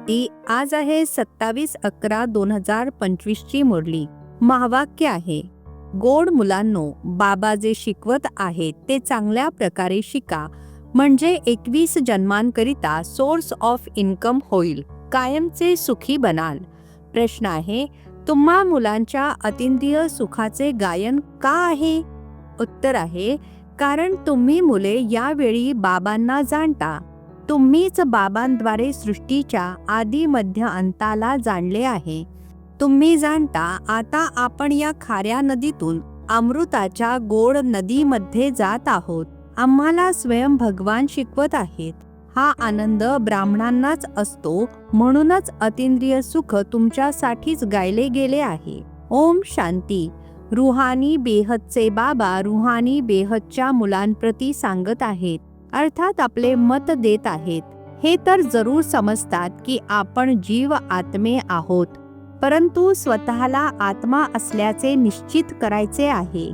शांती आज आहे सत्तावीस अकरा दोन हजार पंचवीसची मुरली. महावाक्य आहे गोड मुलांनो बाबा जे शिकवत आहेत ते चांगल्या प्रकारे शिका म्हणजे एकवीस जन्मांकरिता सोर्स ऑफ इन्कम होईल कायमचे सुखी बनाल. प्रश्न आहे तुम्हा मुलांच्या अतिंद्रिय सुखाचे गायन का आहे? उत्तर आहे कारण तुम्ही मुले यावेळी बाबांना जाणता. तुम्हीच बाबांद्वारे सृष्टीच्या आधी मध्य अंताला जाणले आहे. तुम्ही जाणता आता आपण या खाऱ्या नदीतून अमृताच्या गोड नदीमध्ये जात आहोत. आम्हाला स्वयं भगवान शिकवत आहेत. हा आनंद ब्राह्मणांनाच असतो म्हणूनच अतिंद्रिय सुख तुमच्यासाठीच गायले गेले आहे. ओम शांती. रुहानी बेहदचे बाबा रुहानी बेहदच्या मुलांप्रती सांगत आहेत. अर्थात आपले मत देत आहेत. हे तर जरूर समजतात की आपण जीव आत्मे आहोत. परंतु स्वतःला आत्मा असल्याचे निश्चित करायचे आहे.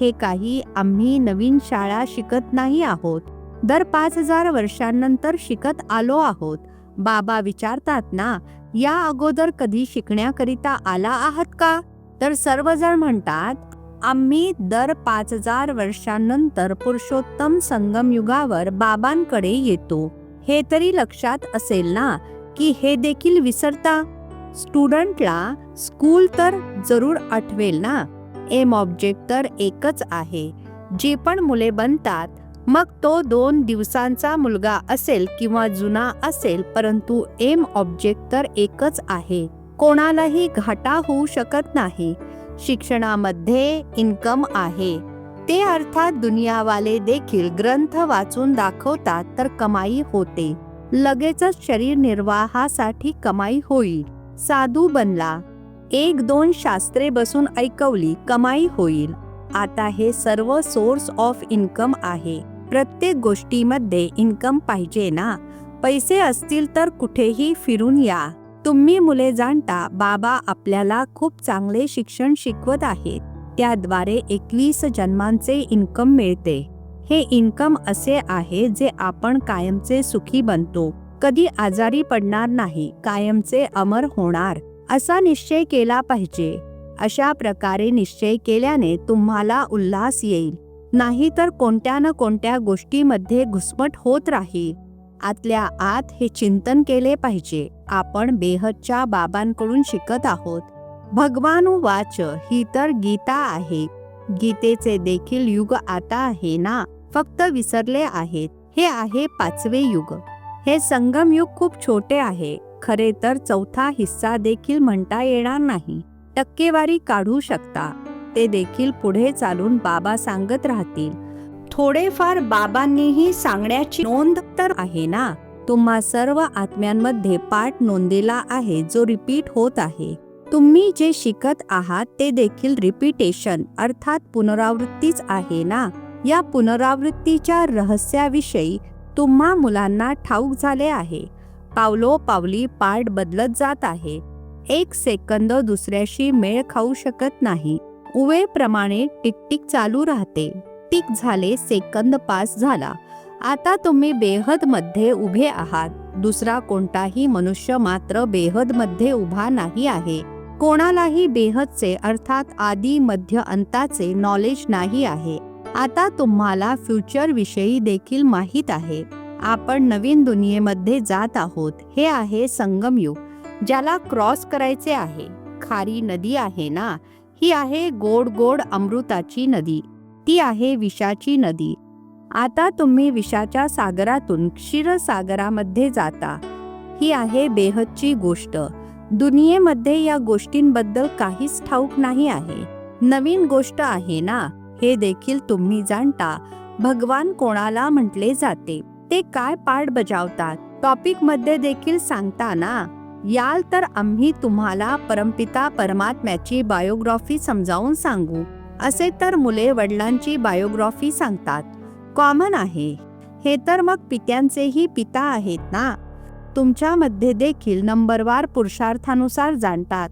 हे काही आम्ही नवीन शाळा शिकत नाही आहोत. दर पाच हजार वर्षांनंतर शिकत आलो आहोत. बाबा विचारतात ना या अगोदर कधी शिकण्याकरिता आला आहात का? तर सर्वजण म्हणतात आम्ही दर पाच हजार वर्षांनंतर पुरुषोत्तम संगम युगावर बाबांकडे येतो. हे तरी लक्षात असेल ना की हे देखील विसरता? स्टुडंटला स्कूल तर जरूर आठवेल ना. एम ऑब्जेक्ट तर एकच आहे. जे पण मुले बनतात मग तो दोन दिवसांचा मुलगा असेल किंवा जुना असेल परंतु एम ऑब्जेक्ट तर एकच आहे. कोणालाही घाटा होऊ शकत नाही. शिक्षणामध्ये इन्कम आहे. ते अर्थात दुनियावाले देखील ग्रंथ वाचून दाखवतात तर कमाई होते. लगेचच शरीर निर्वाहासाठी कमाई होईल. साधू बनला. एक दोन शास्त्रे बसून ऐकवली कमाई होईल. आता हे सर्व सोर्स ऑफ इन्कम आहे. प्रत्येक गोष्टीमध्ये इन्कम पाहिजे ना? पैसे असतील तर कुठेही फिरून या. तुम्ही मुले जाणता बाबा आपल्याला खूप चांगले शिक्षण शिकवत आहेत. त्याद्वारे एकवीस जन्मांचे इन्कम मिळते. हे इन्कम असे आहे जे आपण कायमचे सुखी बनतो. कधी आजारी पडणार नाही कायमचे अमर होणार असा निश्चय केला पाहिजे. अशा प्रकारे निश्चय केल्याने तुम्हाला उल्हास येईल. नाहीतर कोणत्या न कोणत्या गोष्टीमध्ये घुसमट होत राहील. आतल्या आत हे चिंतन केले पाहिजे. आपण बेहदच्या बाबांकडून शिकत आहोत. भगवान वाच ही तर गीता आहे. गीतेचे देखील युग आता आहे ना? फक्त विसरले आहेत. हे आहे पाचवे युग. हे संगम युग खूप छोटे आहे. खरे तर चौथा हिस्सा देखील म्हणता येणार नाही. टक्केवारी काढू शकता. ते देखील पुढे चालून बाबा सांगत राहतील. थोडेफार बाबांनीही सांगण्याची नोंद तर आहे ना? तुम्हा सर्व आत्म्यांमध्ये पाठ नोंदलेला आहे जो रिपीट होत आहे. तुम्ही जे शिकत आहात ते देखील रिपीटेशन अर्थात पुनरावृत्तीच आहे ना? या पुनरावृत्तीच्या रहस्याविषयी तुम्हा मुलांना ठाऊक झाले आहे. पावलो पावली पाठ बदलत जात आहे. एक सेकंद दुसऱ्याशी मेळ खाऊ शकत नाही. उवेप्रमाणे टिकटिक चालू राहते. टिक झाले सेकंद पास झाला. आता तुम्ही बेहदमध्ये उभे आहात. दुसरा कोणताही मनुष्य मात्र बेहदमध्ये उभा नाही आहे. कोणालाही बेहदचे अर्थात आदी मध्य अंताचे नॉलेज नाही आहे. आता तुम्हाला फ्युचर विषयी देखील माहीत आहे. आपण नवीन दुनियेमध्ये जात आहोत. हे आहे संगमयुग ज्याला क्रॉस करायचे आहे. खारी नदी आहे ना? ही आहे गोड गोड अमृताची नदी. ती आहे विषाची नदी. आता तुम्ही विषाच्या सागरातून क्षीरसागरामध्ये जाता. ही आहे बेहदची गोष्ट. दुनियेमध्ये या गोष्टींबद्दल काहीच ठाऊक नाही आहे. नवीन गोष्ट आहे ना? हे देखील तुम्ही जाणता. भगवान कोणाला म्हटले जाते? ते काय पाठ बजावतात? टॉपिकमध्ये देखील सांगता ना? याल तर आम्ही तुम्हाला परमपिता परमात्म्याची बायोग्राफी समजावून सांगू. असे तर मुले वडिलांची बायोग्राफी सांगतात. कॉमन आहे. हे तर मग पित्यांचेही पिता आहेत ना? तुमच्यामध्ये देखील नंबरवार पुरुषार्थानुसार जाणतात.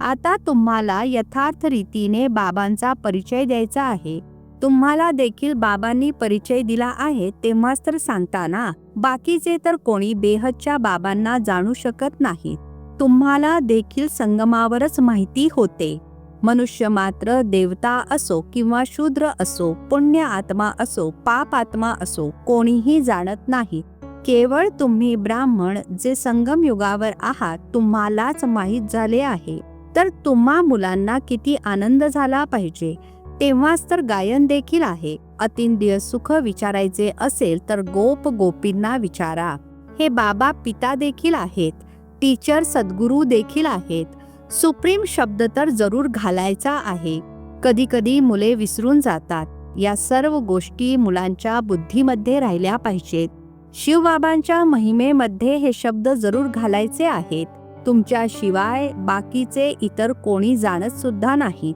आता तुम्हाला यथार्थ रीतीने बाबांचा परिचय द्यायचा आहे. तुम्हाला देखील बाबांनी परिचय दिला आहे तेव्हाच तर सांगताना बाकीचे तर कोणी बेहदच्या बाबांना जाणू शकत नाहीत. तुम्हाला देखील संगमावरच माहिती होते. मनुष्य मात्र देवता असो किंवा शूद्र असो पुण्य आत्मा असो पाप आत्मा असो कोणीही जाणत नाही. केवळ तुम्ही ब्राह्मण जे संगम युगावर आहात तुम्हालाच माहीत झाले आहे. तर तुम्हा मुलांना किती आनंद झाला पाहिजे? तेव्हाच तर गायन देखील आहे. अतिंद्रिय सुख विचारायचे असेल तर गोप गोपींना विचारा. हे बाबा पिता देखील आहेत. टीचर सद्गुरू देखील आहेत. सुप्रीम शब्द तर जरूर घालायचा आहे. कधी कधी मुले विसरून जातात. या सर्व गोष्टी मुलांच्या बुद्धीमध्ये राहिल्या पाहिजेत. शिवबाबांच्या महिमेमध्ये हे शब्द जरूर घालायचे आहेत. तुमच्या शिवाय बाकीचे इतर कोणी जाणत सुद्धा नाही.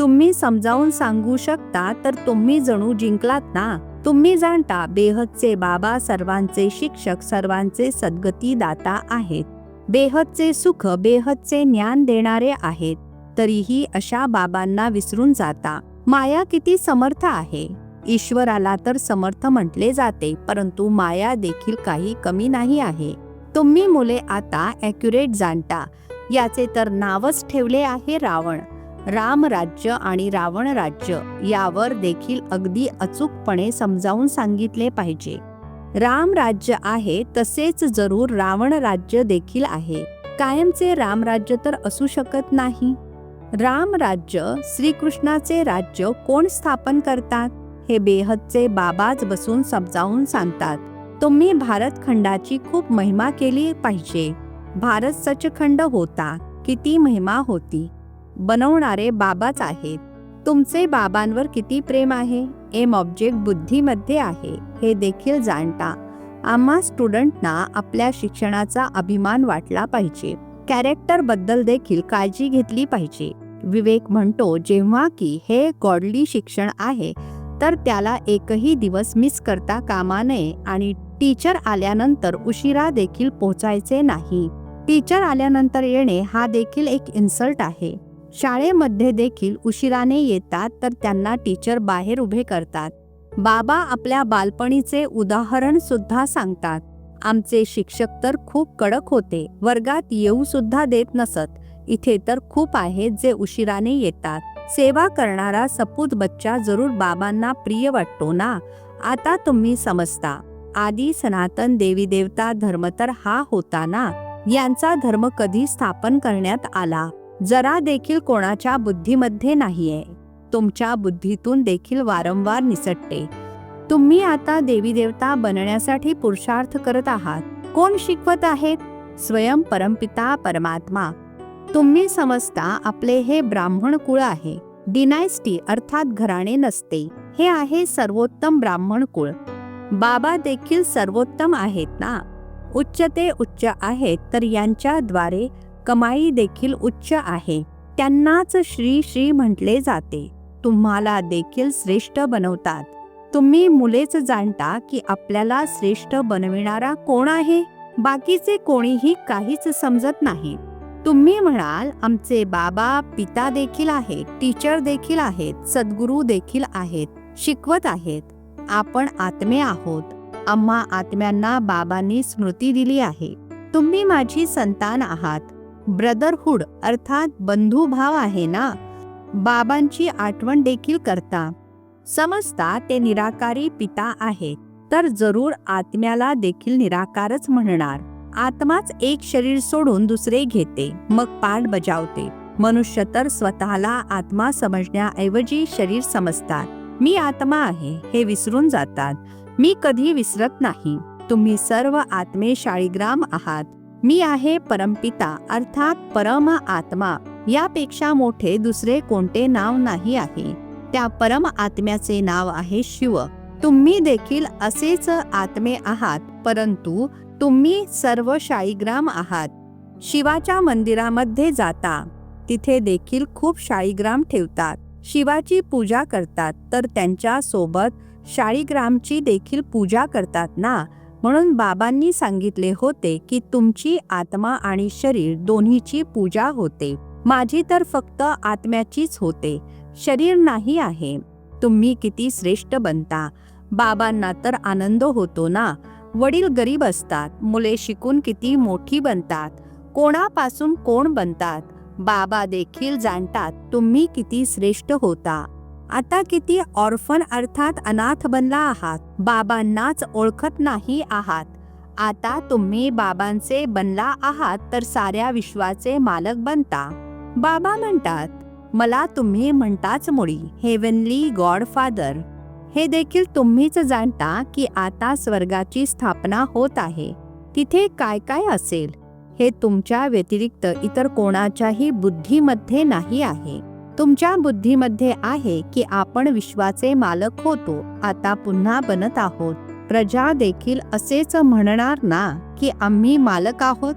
तुम्ही समजावून सांगू शकता तर तुम्ही जणू जिंकलात ना. तुम्ही जाणता बेहदचे बाबा सर्वांचे शिक्षक सर्वांचे सद्गती दाता आहेत. बेहदचे सुख बेहदचे ज्ञान देणारे आहेत. तरीही अशा बाबांना विसरून जाता. माया किती समर्थ आहे? ईश्वराला तर समर्थ म्हटले जाते परंतु माया देखील काही कमी नाही आहे. तुम्ही मुले आता ॲक्युरेट जाणता. याचे तर नावच ठेवले आहे रावण. राम राज्य आणि रावण राज्य यावर देखील अगदी अचूकपणे समजावून सांगितले पाहिजे. राम राज्य आहे तसेच जरूर रावण राज्य देखील आहे. कायमचे राम राज्य तर असू शकत नाही. राम राज्य श्रीकृष्णाचे राज्य कोण स्थापन करतात? हे बेहदचे बाबाच बसून समजावून सांगतात. तुम्ही भारत खंडाची खूप महिमा केली पाहिजे. भारत सचखंड होता किती महिमा होती. बनवणारे बाबाच आहेत. तुमचे बाबांवर किती प्रेम आहे? एम ऑब्जेक्ट बुद्धीमध्ये आहे हे देखील जाणता. आम्हा स्टुडंटना आपल्या शिक्षणाचा अभिमान वाटला पाहिजे. कॅरेक्टरबद्दल देखील काळजी घेतली पाहिजे. विवेक म्हणतो जेव्हा की हे गॉडली शिक्षण आहे तर त्याला एकही दिवस मिस करता कामा नये आणि टीचर आल्यानंतर उशिरा देखील पोचायचे नाही. टीचर आल्यानंतर येणे हा देखील एक इन्सल्ट आहे. शाळेमध्ये देखील उशिराने येतात तर त्यांना टीचर बाहेर उभे करतात. बाबा आपल्या बालपणीचे उदाहरण सुद्धा सांगतात. आमचे शिक्षक तर खूप कडक होते वर्गात येऊ सुद्धा देत नसत. इथे तर खूप आहेत जे उशिराने येतात. सेवा करणारा सपूत बच्चा जरूर बाबांना प्रिय वाटतो ना? आता तुम्ही समजता. आदी सनातन देवी देवता धर्म तर हा होता ना? यांचा धर्म कधी स्थापन करण्यात आला? जरा देखील कोणाच्या बुद्धीमध्ये नाहीये. तुमच्या बुद्धीतून देखील वारंवार निसटते. तुम्ही आता देवी देवता बनण्यासाठी पुरुषार्थ करत आहात. कोण शिकवत आहेत स्वयं परमपिता परमात्मा. तुम्ही समजता आपले हे ब्राह्मण कुळ आहे. डिनायस्टी अर्थात घराणे नसते. हे आहे सर्वोत्तम ब्राह्मण कुळ. बाबा देखील सर्वोत्तम आहेत ना? उच्च ते उच्च आहेत तर यांच्याद्वारे कमाई देखील उच्च आहे. त्यांनाच श्री श्री म्हटले जाते. तुम्हाला देखील श्रेष्ठ बनवतात. तुम्ही मुलेच जाणता की आपल्याला श्रेष्ठ बनविणारा कोण आहे? बाकीचे कोणीही काहीच समजत नाही. तुम्ही म्हणाल आमचे बाबा पिता देखील आहेत टीचर देखील आहेत सद्गुरू देखील आहेत शिकवत आहेत. आपण आत्मे आहोत. आम्हा आत्म्यांना बाबांनी स्मृती दिली आहे. तुम्ही माझी संतान आहात. ब्रदरहूड अर्थात बंधुभाव आहे ना? बाबांची आठवण देखील करता. समजता ते निराकारी पिता आहेत तर जरूर आत्म्याला देखील निराकारच म्हणणार. आत्माच एक शरीर सोडून दुसरे घेते मग पाठ बजावते. मनुष्य तर स्वतःला आत्मा समजण्याऐवजी शरीर समजतात. मी आत्मा आहे हे विसरून जातात. मी कधी विसरत नाही. तुम्ही सर्व आत्मे शाळीग्राम आहात. मी आहे परमपिता अर्थात परम आत्मा. यापेक्षा मोठे दुसरे कोणते नाव नाही आहे. त्या परम आत्म्याचे नाव आहे शिव. तुम्ही देखील असेच आत्मे आहात परंतु तुम्ही सर्व शाळीग्राम आहात. शिवाच्या मंदिरामध्ये जाता. तिथे देखील खूप शाळीग्राम ठेवतात. शिवाची पूजा करतात तर त्यांच्यासोबत शाळीग्रामची देखील पूजा करतात ना? म्हणून बाबांनी सांगितले होते की तुमची आत्मा आणि शरीर दोन्हीची पूजा होते. माझी तर फक्त आत्म्याचीच होते. शरीर नाही आहे. तुम्ही किती श्रेष्ठ बनता. बाबांना तर आनंद होतो ना. वडील गरीब असतात. मुले शिकून किती मोठी बनतात. कोणापासून कोण बनतात? बाबा देखील जाणतात तुम्ही किती श्रेष्ठ होता. आता किती ऑर्फन अर्थात अनाथ बनला आहात. बाबांनाच ओळखत नाही आहात. आता तुम्ही बाबांचे बनला आहात तर साऱ्या विश्वाचे मालक बनता. बाबा म्हणतात मला तुम्ही म्हणताच मुळी हेवनली गॉड फादर हे देखील तुम्हीच जाणता की आता स्वर्गाची स्थापना होत आहे. तिथे काय काय असेल? हे तुमच्या व्यतिरिक्त इतर कोणाच्याही बुद्धीमध्ये नाही आहे. तुमच्या बुद्धीमध्ये आहे की आपण विश्वाचे मालक होतो आता पुन्हा बनत आहोत. प्रजा देखील असेच म्हणणार ना की आम्ही मालक आहोत?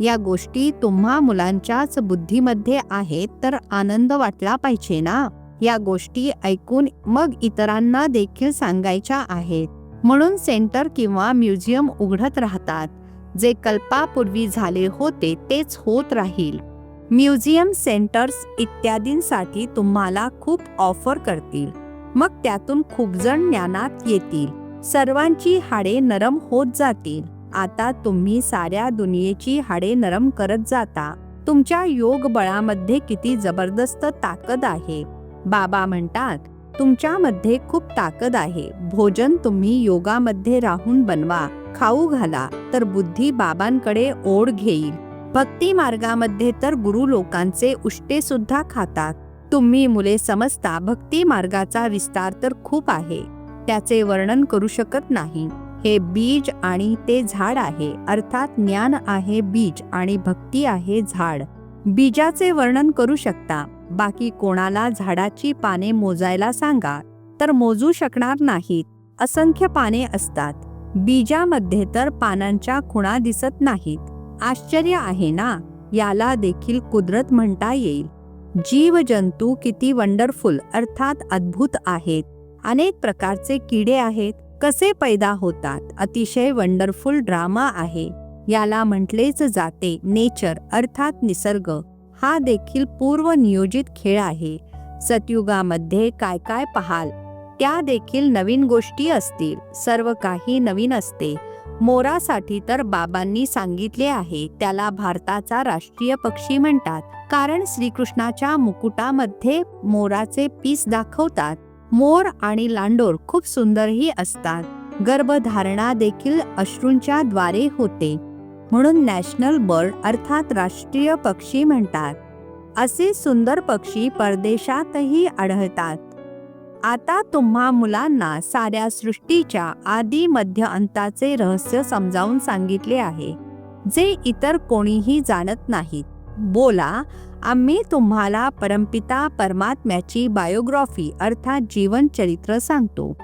या गोष्टी तुम्हा मुलांच्याच बुद्धीमध्ये आहेत तर आनंद वाटला पाहिजे ना? या गोष्टी ऐकून मग इतरांना देखील सांगायच्या आहेत. म्हणून सेंटर किंवा म्युझियम उघडत राहतात. जे कल्पापूर्वी झाले होते तेच होत राहील. म्युझियम सेंटर्स इत्यादींसाठी तुम्हाला खूप ऑफर करतील. मग त्यातून खूप जण ज्ञानात येतील. सर्वांची हाडे नरम होत जातील. आता तुम्ही साऱ्या दुनियेची हाडे नरम करत जाता. तुमच्या योग बळामध्ये किती जबरदस्त ताकद आहे. बाबा म्हणतात तुमच्यामध्ये खूप ताकद आहे. भोजन तुम्ही योगामध्ये राहून बनवा. खाऊ घाला. तर बुद्धी बाबांकडे ओढ घेईल. भक्ती मार्गामध्ये तर गुरु लोकांचे उष्टे सुद्धा खातात. तुम्ही मुले समजता भक्ती मार्गाचा विस्तार तर खूप आहे. त्याचे वर्णन करू शकत नाही. हे बीज आणि ते झाड आहे. अर्थात ज्ञान आहे बीज आणि भक्ती आहे झाड. बीजाचे वर्णन करू शकता. बाकी कोणाला झाडाची पाने मोजायला सांगा तर मोजू शकणार नाहीत. असंख्य पाने असतात. बीजामध्ये तर पानांच्या खुणा दिसत नाहीत. आश्चर्य आहे ना? याला देखील कुदरत म्हणता येईल. जीव जंतू किती वंडरफुल अर्थात अद्भुत आहेत. अनेक प्रकारचे किडे आहेत. कसे पैदा होतात? अतिशय वंडरफुल ड्रामा आहे. याला म्हटलेच जाते नेचर अर्थात निसर्ग. हा देखील पूर्व नियोजित खेळ आहे. सतयुगामध्ये काय काय पाहाल? त्या देखील नवीन गोष्टी असतील. सर्व काही नवीन असते. मोरासाठी तर बाबांनी सांगितले आहे त्याला भारताचा राष्ट्रीय पक्षी म्हणतात. कारण श्रीकृष्णाच्या मुकुटामध्ये मोराचे पीस दाखवतात. मोर आणि लांडोर खूप सुंदरही असतात. गर्भधारणा देखील अश्रूंच्या द्वारे होते. म्हणून नॅशनल बर्ड अर्थात राष्ट्रीय पक्षी म्हणतात. असे सुंदर पक्षी परदेशातही आढळतात. आता तुम्हा मुलांना साऱ्या सृष्टीच्या आदी मध्य अंताचे रहस्य समजावून सांगितले आहे. जे इतर कोणीही जाणत नाहीत. बोला आम्ही तुम्हाला परमपिता परमात्म्याची बायोग्राफी अर्थात जीवनचरित्र सांगतो.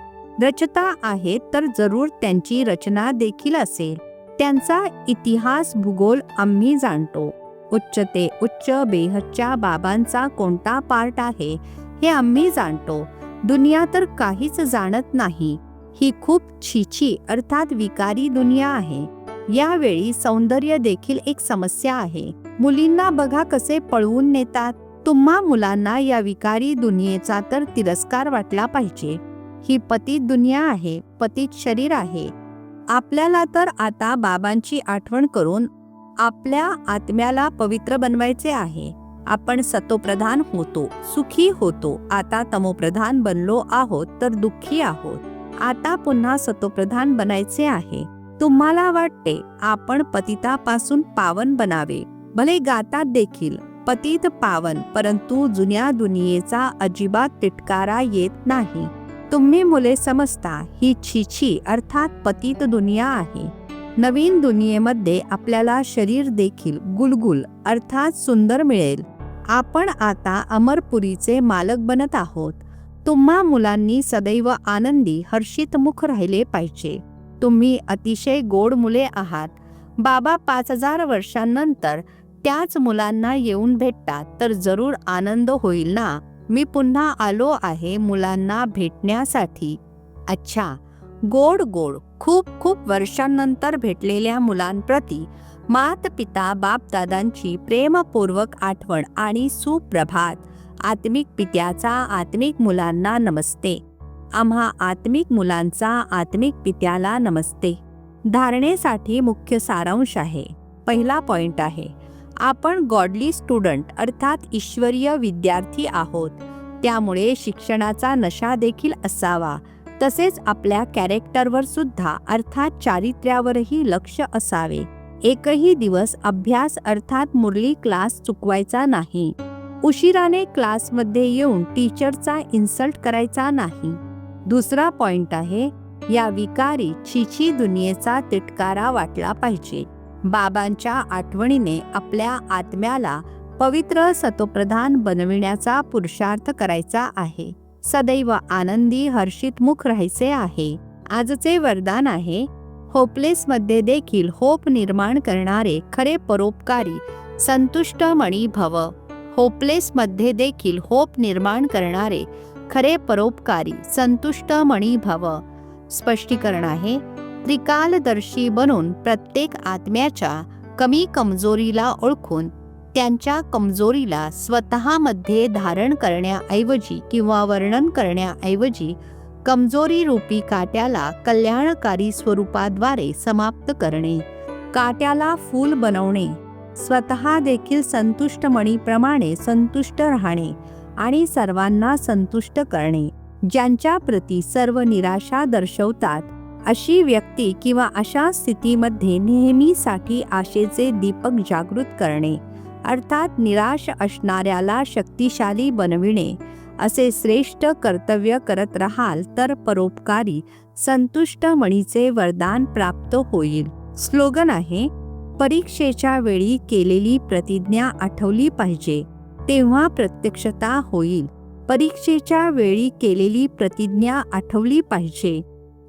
रचता आहेत तर जरूर त्यांची रचना देखील असेल. त्यांचा इतिहास भूगोल आम्ही जाणतो. उच्च ते उच्च बेहच्या बाबांचा कोणता पार्ट आहे हे आम्ही जाणतो. दुनिया तर काहीच जाणत नाही. ही खूप छिची अर्थात विकारी दुनिया आहे. यावेळी सौंदर्य देखील एक समस्या आहे. मुलींना बघा कसे पळवून नेतात. तुम्हा मुलांना या विकारी दुनियेचा तर तिरस्कार वाटला पाहिजे. ही पतित दुनिया आहे पतित शरीर आहे. आपल्याला तर आता बाबांची आठवण करून आपल्या आत्म्याला पवित्र बनवायचे आहे. आपण सतोप्रधान होतो सुखी होतो. आता तमोप्रधान बनलो आहोत तर दुःखी आहोत. आता पुन्हा सतोप्रधान बनायचे आहे. तुम्हाला वाटते आपण पतितापासून पावन बनावे. भले गातात देखील पतित पावन परंतु जुन्या दुनियेचा अजिबात तिटकारा येत नाही. तुम्ही मुले समजता ही छिछी अर्थात पतित दुनिया आहे. नवीन दुनियेमध्ये आपल्याला शरीर देखील गुलगुल अर्थात सुंदर मिळेल. आपण आता अमरपुरीचे मालक बनत आहोत. तुम्हा मुलांनी सदैव आनंदी हर्षित मुख राहिले पाहिजे. तुम्ही अतिशय गोड मुले आहात. बाबा पाच हजार वर्षांनंतर त्याच मुलांना येऊन भेटतात तर जरूर आनंद होईल ना? मी पुन्हा आलो आहे मुलांना भेटण्यासाठी. अच्छा. गोड गोड. खूप खूप वर्षांनंतर भेटलेल्या मुलांप्रती मात पिता बाप दादांची प्रेमपूर्वक आठवण आणि सुप्रभात. आत्मिक पित्याचा आत्मिक मुलांना नमस्ते. आम्हा आत्मिक मुलांचा आत्मिक पित्याला नमस्ते. धारणेसाठी मुख्य सारांश आहे. पहिला पॉइंट आहे. आपण गॉडली स्टुडंट अर्थात ईश्वरीय विद्यार्थी आहोत. त्यामुळे शिक्षणाचा नशा देखील असावा. तसेच आपल्या कॅरेक्टरवर सुद्धा अर्थात चारित्र्यावरही लक्ष असावे. एकही दिवस अभ्यास अर्थात मुरली क्लास चुकवायचा नाही. उशिराने क्लासमध्ये येऊन टीचरचा इन्सल्ट करायचा नाही. दुसरा पॉइंट आहे या विकारी छिछी दुनियेचा तिटकारा वाटला पाहिजे. बाबांच्या आठवणीने आपल्या आत्म्याला पवित्र सतोप्रधान बनविण्याचा पुरुषार्थ करायचा आहे. सदैव आनंदी हर्षित मुख राहायचे आहे. आजचे वरदान आहे होपलेसमध्ये देखील होप निर्माण करणारे खरे परोपकारी संतुष्ट मणी भव होपलेसमध्ये देखील होप निर्माण करणारे खरे परोपकारी संतुष्ट मणी भव स्पष्टीकरण आहे त्रिकालदर्शी बनून प्रत्येक आत्म्याच्या कमी कमजोरीला ओळखून त्यांच्या कमजोरीला स्वतःमध्ये धारण करण्याऐवजी किंवा वर्णन करण्याऐवजी कमजोरी रूपी काट्याला कल्याणकारी स्वरूपाद्वारे समाप्त करणे काट्याला फूल बनवणे स्वतः देखील संतुष्ट मणीप्रमाणे संतुष्ट राहणे आणि सर्वांना संतुष्ट करणे ज्यांच्या प्रती सर्व निराशा दर्शवतात अशी व्यक्ती किंवा अशा स्थितीमध्ये नेहमीसाठी आशेचे दीपक जागृत करणे अर्थात निराश असणाऱ्याला शक्तिशाली बनविणे असे श्रेष्ठ कर्तव्य करत राहाल तर परोपकारी संतुष्ट मणीचे वरदान प्राप्त होईल. स्लोगन आहे परीक्षेच्या वेळी केलेली प्रतिज्ञा आठवली पाहिजे तेव्हा प्रत्यक्षता होईल. परीक्षेच्या वेळी केलेली प्रतिज्ञा आठवली पाहिजे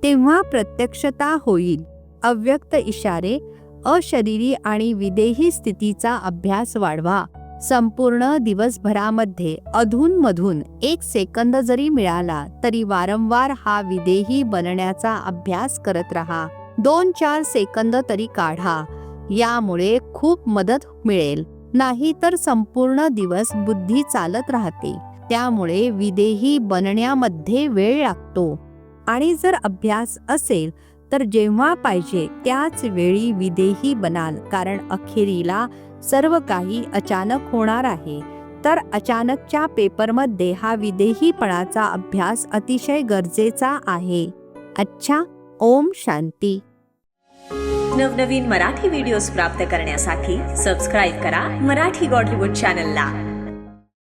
तेव्हा प्रत्यक्षता होईल. अव्यक्त इशारे अशरीरी आणि विदेही स्थितीचा अभ्यास वाढवा. संपूर्ण दिवसभरामध्ये अधूनमधून एक सेकंद जरी मिळाला तरी वारंवार हा विदेही बनण्याचा अभ्यास करत राहा. दोन चार सेकंद तरी काढा. यामुळे खूप मदत मिळेल. नाही तर संपूर्ण दिवस बुद्धी चालत राहते. त्यामुळे विदेही बनण्यामध्ये वेळ लागतो. आणि जर अभ्यास असेल तर जेव्हा पाहिजे त्याच वेळी विदेही बनाल. कारण अखेरीला सर्व काही अचानक होणार आहे. तर अचानकच्या पेपरमध्ये हा विदेहीपणाचा अभ्यास अतिशय गरजेचा आहे. अच्छा ओम शांती. नवनवीन मराठी व्हिडिओज प्राप्त करण्यासाठी सबस्क्राईब करा मराठी गॉडलीवूड चॅनलला